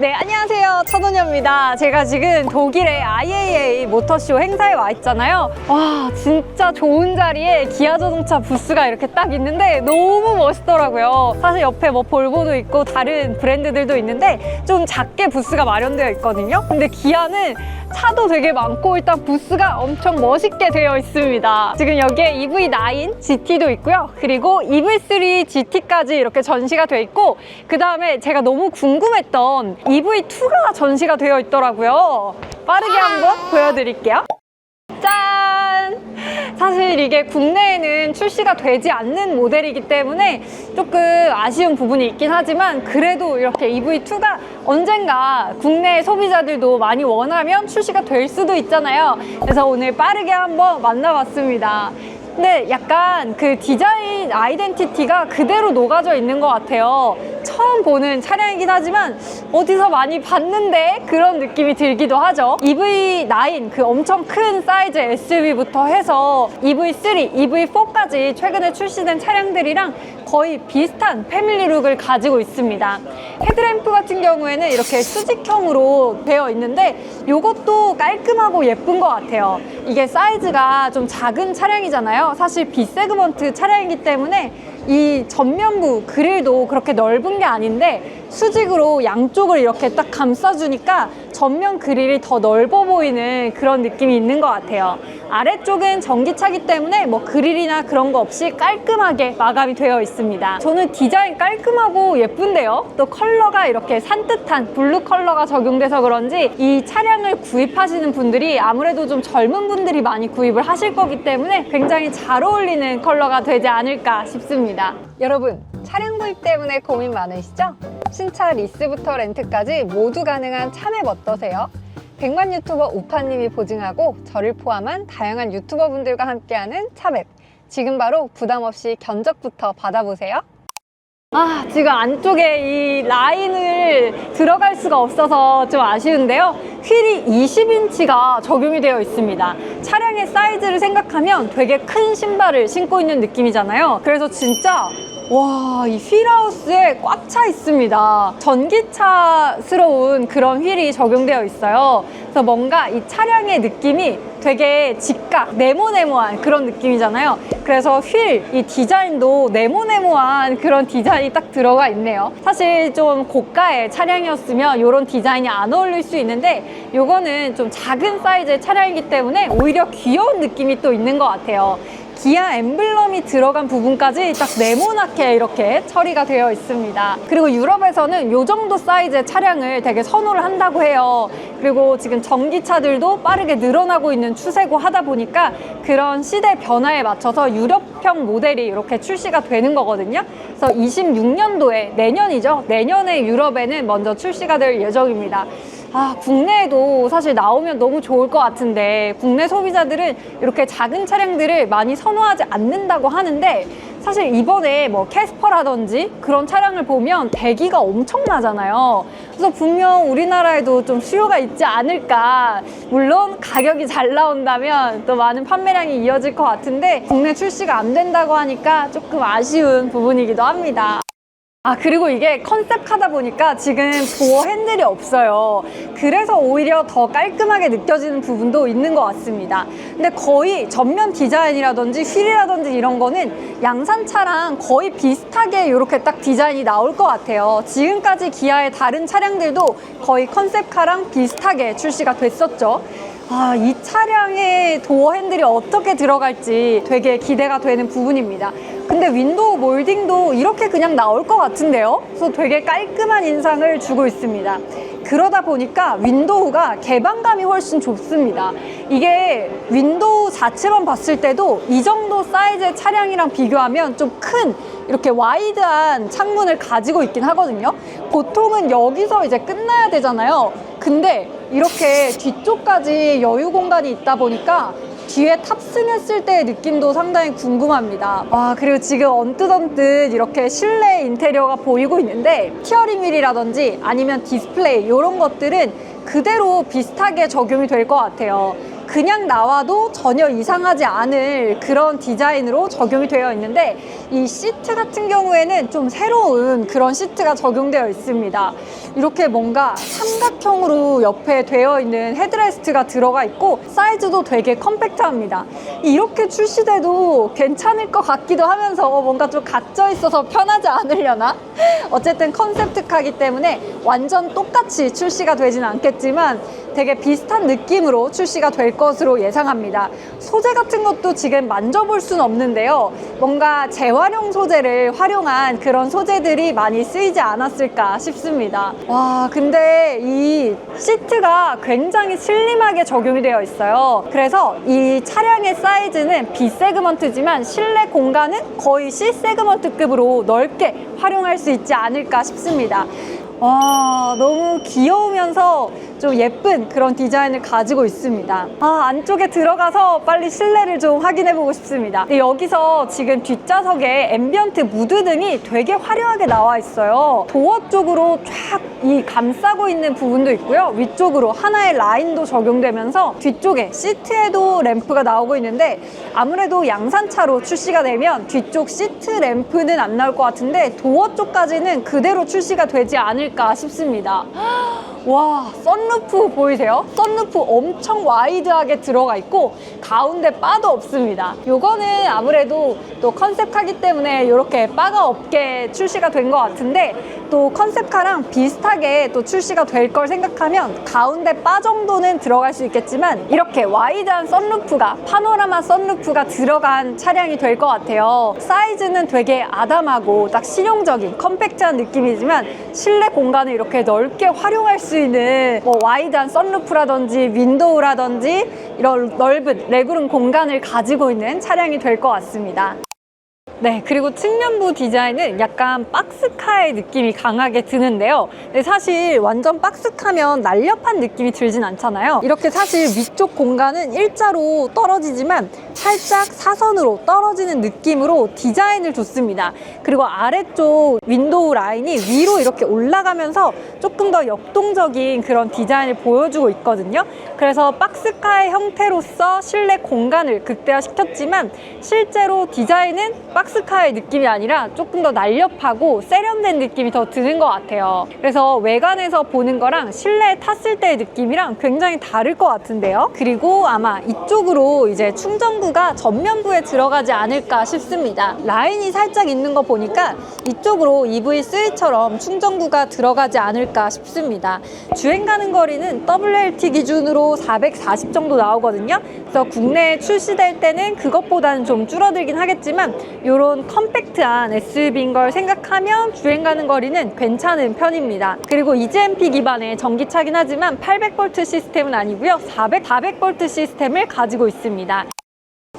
네, 안녕하세요. 천원녀입니다. 제가 지금 독일의 IAA 모터쇼 행사에 와 있잖아요. 와, 진짜 좋은 자리에 기아 자동차 부스가 이렇게 딱 있는데 너무 멋있더라고요. 사실 옆에 뭐 볼보도 있고 다른 브랜드들도 있는데 좀 작게 부스가 마련되어 있거든요. 근데 기아는 차도 되게 많고 일단 부스가 엄청 멋있게 되어 있습니다. 지금 여기에 EV9 GT도 있고요. 그리고 EV3 GT까지 이렇게 전시가 돼 있고 그 다음에 제가 너무 궁금했던 EV2가 전시가 되어 있더라고요. 빠르게 한번 보여드릴게요. 짠! 사실 이게 국내에는 출시가 되지 않는 모델이기 때문에 조금 아쉬운 부분이 있긴 하지만 그래도 이렇게 EV2가 언젠가 국내 소비자들도 많이 원하면 출시가 될 수도 있잖아요. 그래서 오늘 빠르게 한번 만나봤습니다. 근데 약간 그 디자인 아이덴티티가 그대로 녹아져 있는 것 같아요. 처음 보는 차량이긴 하지만 어디서 많이 봤는데 그런 느낌이 들기도 하죠. EV9 그 엄청 큰 사이즈 SUV부터 해서 EV3, EV4까지 최근에 출시된 차량들이랑 거의 비슷한 패밀리 룩을 가지고 있습니다. 헤드램프 같은 경우에는 이렇게 수직형으로 되어 있는데 이것도 깔끔하고 예쁜 것 같아요. 이게 사이즈가 좀 작은 차량이잖아요. 사실 B세그먼트 차량이기 때문에 이 전면부 그릴도 그렇게 넓은 게 아닌데 수직으로 양쪽을 이렇게 딱 감싸주니까 전면 그릴이 더 넓어 보이는 그런 느낌이 있는 것 같아요. 아래쪽은 전기차기 때문에 뭐 그릴이나 그런 거 없이 깔끔하게 마감이 되어 있습니다. 저는 디자인 깔끔하고 예쁜데요. 또 컬러가 이렇게 산뜻한 블루 컬러가 적용돼서 그런지 이 차량을 구입하시는 분들이 아무래도 좀 젊은 분들이 많이 구입을 하실 거기 때문에 굉장히 잘 어울리는 컬러가 되지 않을까 싶습니다. 여러분, 차량 구입 때문에 고민 많으시죠? 신차 리스부터 렌트까지 모두 가능한 참앱 어떠세요? 100만 유튜버 우파님이 보증하고 저를 포함한 다양한 유튜버 분들과 함께하는 참앱. 지금 바로 부담 없이 견적부터 받아보세요. 아, 지금 안쪽에 이 라인을 들어갈 수가 없어서 좀 아쉬운데요. 휠이 20인치가 적용이 되어 있습니다. 차량의 사이즈를 생각하면 되게 큰 신발을 신고 있는 느낌이잖아요. 그래서 진짜 와, 이 휠하우스에 꽉 차 있습니다. 전기차스러운 그런 휠이 적용되어 있어요. 그래서 뭔가 이 차량의 느낌이 되게 직각, 네모네모한 그런 느낌이잖아요. 그래서 휠, 이 디자인도 네모네모한 그런 디자인이 딱 들어가 있네요. 사실 좀 고가의 차량이었으면 이런 디자인이 안 어울릴 수 있는데 이거는 좀 작은 사이즈의 차량이기 때문에 오히려 귀여운 느낌이 또 있는 것 같아요. 기아 엠블럼이 들어간 부분까지 딱 네모나게 이렇게 처리가 되어 있습니다. 그리고 유럽에서는 이 정도 사이즈의 차량을 되게 선호를 한다고 해요. 그리고 지금 전기차들도 빠르게 늘어나고 있는 추세고 하다 보니까 그런 시대 변화에 맞춰서 유럽형 모델이 이렇게 출시가 되는 거거든요. 그래서 26년도에 내년이죠. 내년에 유럽에는 먼저 출시가 될 예정입니다. 아, 국내에도 사실 나오면 너무 좋을 것 같은데 국내 소비자들은 이렇게 작은 차량들을 많이 선호하지 않는다고 하는데 사실 이번에 뭐 캐스퍼라든지 그런 차량을 보면 대기가 엄청나잖아요. 그래서 분명 우리나라에도 좀 수요가 있지 않을까. 물론 가격이 잘 나온다면 또 많은 판매량이 이어질 것 같은데 국내 출시가 안 된다고 하니까 조금 아쉬운 부분이기도 합니다. 아, 그리고 이게 컨셉하다 보니까 지금 도어 핸들이 없어요. 그래서 오히려 더 깔끔하게 느껴지는 부분도 있는 것 같습니다. 근데 거의 전면 디자인이라든지 휠이라든지 이런 거는 양산차랑 거의 비슷하게 이렇게 딱 디자인이 나올 것 같아요. 지금까지 기아의 다른 차량들도 거의 컨셉카랑 비슷하게 출시가 됐었죠. 아, 이 차량의 도어 핸들이 어떻게 들어갈지 되게 기대가 되는 부분입니다. 근데 윈도우 몰딩도 이렇게 그냥 나올 것 같은데요? 그래서 되게 깔끔한 인상을 주고 있습니다. 그러다 보니까 윈도우가 개방감이 훨씬 좋습니다. 이게 윈도우 자체만 봤을 때도 이 정도 사이즈의 차량이랑 비교하면 좀 큰 이렇게 와이드한 창문을 가지고 있긴 하거든요. 보통은 여기서 이제 끝나야 되잖아요. 근데 이렇게 뒤쪽까지 여유 공간이 있다 보니까 뒤에 탑승했을 때의 느낌도 상당히 궁금합니다. 와, 그리고 지금 언뜻 언뜻 이렇게 실내 인테리어가 보이고 있는데 티어링 휠이라든지 아니면 디스플레이 이런 것들은 그대로 비슷하게 적용이 될 것 같아요. 그냥 나와도 전혀 이상하지 않을 그런 디자인으로 적용이 되어 있는데 이 시트 같은 경우에는 좀 새로운 그런 시트가 적용되어 있습니다. 이렇게 뭔가 삼각형으로 옆에 되어 있는 헤드레스트가 들어가 있고 사이즈도 되게 컴팩트합니다. 이렇게 출시돼도 괜찮을 것 같기도 하면서 뭔가 좀 갇혀 있어서 편하지 않으려나? 어쨌든 컨셉트카기 때문에 완전 똑같이 출시가 되진 않겠지만 되게 비슷한 느낌으로 출시가 될 것으로 예상합니다. 소재 같은 것도 지금 만져볼 수는 없는데요. 뭔가 재활용 소재를 활용한 그런 소재들이 많이 쓰이지 않았을까 싶습니다. 와, 근데 이 시트가 굉장히 슬림하게 적용이 되어 있어요. 그래서 이 차량의 사이즈는 B 세그먼트지만 실내 공간은 거의 C 세그먼트급으로 넓게 활용할 수 있지 않을까 싶습니다. 와, 너무 귀여우면서 좀 예쁜 그런 디자인을 가지고 있습니다. 아, 안쪽에 들어가서 빨리 실내를 좀 확인해 보고 싶습니다. 여기서 지금 뒷좌석에 앰비언트 무드 등이 되게 화려하게 나와 있어요. 도어 쪽으로 쫙 이 감싸고 있는 부분도 있고요. 위쪽으로 하나의 라인도 적용되면서 뒤쪽에 시트에도 램프가 나오고 있는데 아무래도 양산차로 출시가 되면 뒤쪽 시트 램프는 안 나올 것 같은데 도어 쪽까지는 그대로 출시가 되지 않을까 싶습니다. 와, 썬루프 보이세요? 썬루프 엄청 와이드하게 들어가 있고 가운데 바도 없습니다. 요거는 아무래도 또 컨셉카기 때문에 이렇게 바가 없게 출시가 된 것 같은데 또 컨셉카랑 비슷하게 또 출시가 될 걸 생각하면 가운데 바 정도는 들어갈 수 있겠지만 이렇게 와이드한 썬루프가 파노라마 썬루프가 들어간 차량이 될 것 같아요. 사이즈는 되게 아담하고 딱 실용적인 컴팩트한 느낌이지만 실내 공간을 이렇게 넓게 활용할 수 있는 뭐 와이드한 썬루프라든지 윈도우라든지 이런 넓은 레그룸 공간을 가지고 있는 차량이 될 것 같습니다. 네, 그리고 측면부 디자인은 약간 박스카의 느낌이 강하게 드는데요. 근데 사실 완전 박스카면 날렵한 느낌이 들진 않잖아요. 이렇게 사실 위쪽 공간은 일자로 떨어지지만 살짝 사선으로 떨어지는 느낌으로 디자인을 줬습니다. 그리고 아래쪽 윈도우 라인이 위로 이렇게 올라가면서 조금 더 역동적인 그런 디자인을 보여주고 있거든요. 그래서 박스카의 형태로서 실내 공간을 극대화시켰지만 실제로 디자인은 박스 카의 느낌이 아니라 조금 더 날렵하고 세련된 느낌이 더 드는 것 같아요. 그래서 외관에서 보는 거랑 실내에 탔을 때의 느낌이랑 굉장히 다를 것 같은데요. 그리고 아마 이쪽으로 이제 충전구가 전면부에 들어가지 않을까 싶습니다. 라인이 살짝 있는 거 보니까 이쪽으로 EV3처럼 충전구가 들어가지 않을까 싶습니다. 주행 가는 거리는 WLT 기준으로 440 정도 나오거든요. 그래서 국내에 출시될 때는 그것보다는 좀 줄어들긴 하겠지만 이런 컴팩트한 SUV인 걸 생각하면 주행 가는 거리는 괜찮은 편입니다. 그리고 EGMP 기반의 전기차긴 하지만 800V 시스템은 아니고요. 400, 400V 시스템을 가지고 있습니다.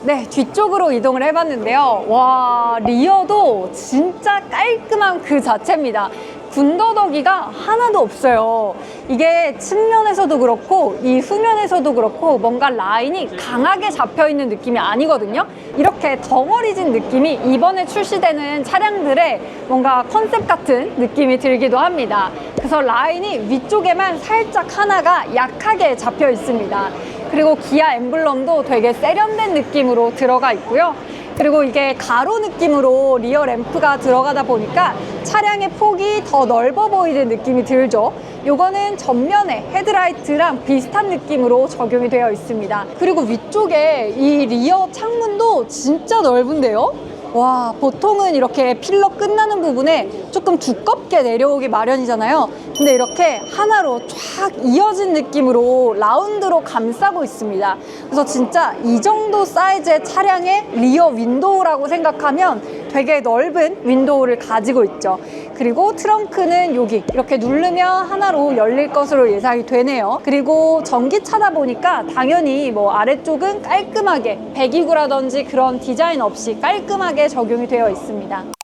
네, 뒤쪽으로 이동을 해봤는데요. 와, 리어도 진짜 깔끔한 그 자체입니다. 군더더기가 하나도 없어요. 이게 측면에서도 그렇고 이 후면에서도 그렇고 뭔가 라인이 강하게 잡혀 있는 느낌이 아니거든요. 이렇게 덩어리진 느낌이 이번에 출시되는 차량들의 뭔가 컨셉 같은 느낌이 들기도 합니다. 그래서 라인이 위쪽에만 살짝 하나가 약하게 잡혀 있습니다. 그리고 기아 엠블럼도 되게 세련된 느낌으로 들어가 있고요. 그리고 이게 가로 느낌으로 리어 램프가 들어가다 보니까 차량의 폭이 더 넓어 보이는 느낌이 들죠. 요거는 전면에 헤드라이트랑 비슷한 느낌으로 적용이 되어 있습니다. 그리고 위쪽에 이 리어 창문도 진짜 넓은데요? 와, 보통은 이렇게 필러 끝나는 부분에 조금 두껍게 내려오기 마련이잖아요. 근데 이렇게 하나로 쫙 이어진 느낌으로 라운드로 감싸고 있습니다. 그래서 진짜 이 정도 사이즈의 차량의 리어 윈도우라고 생각하면 되게 넓은 윈도우를 가지고 있죠. 그리고 트렁크는 여기 이렇게 누르면 하나로 열릴 것으로 예상이 되네요. 그리고 전기차다 보니까 당연히 뭐 아래쪽은 깔끔하게 배기구라든지 그런 디자인 없이 깔끔하게 적용이 되어 있습니다.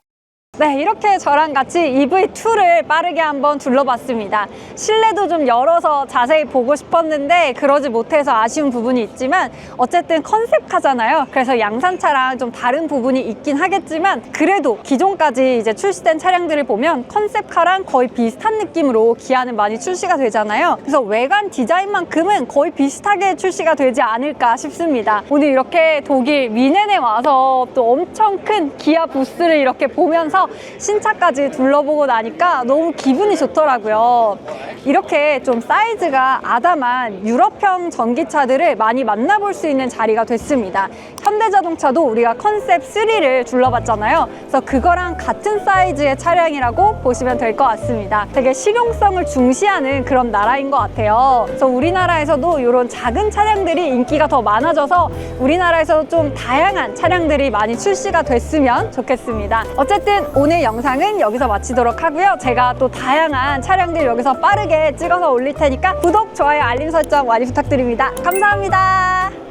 네, 이렇게 저랑 같이 EV2를 빠르게 한번 둘러봤습니다. 실내도 좀 열어서 자세히 보고 싶었는데 그러지 못해서 아쉬운 부분이 있지만 어쨌든 컨셉카잖아요. 그래서 양산차랑 좀 다른 부분이 있긴 하겠지만 그래도 기존까지 이제 출시된 차량들을 보면 컨셉카랑 거의 비슷한 느낌으로 기아는 많이 출시가 되잖아요. 그래서 외관 디자인만큼은 거의 비슷하게 출시가 되지 않을까 싶습니다. 오늘 이렇게 독일 미넨에 와서 또 엄청 큰 기아 부스를 이렇게 보면 서 신차까지 둘러보고 나니까 너무 기분이 좋더라고요. 이렇게 좀 사이즈가 아담한 유럽형 전기차들을 많이 만나볼 수 있는 자리가 됐습니다. 현대자동차도 우리가 컨셉 3를 둘러봤잖아요. 그래서 그거랑 같은 사이즈의 차량이라고 보시면 될 것 같습니다. 되게 실용성을 중시하는 그런 나라인 것 같아요. 그래서 우리나라에서도 이런 작은 차량들이 인기가 더 많아져서 우리나라에서 좀 다양한 차량들이 많이 출시가 됐으면 좋겠습니다. 어쨌든 오늘 영상은 여기서 마치도록 하고요. 제가 또 다양한 차량들 여기서 빠르게 찍어서 올릴 테니까 구독, 좋아요, 알림 설정 많이 부탁드립니다. 감사합니다.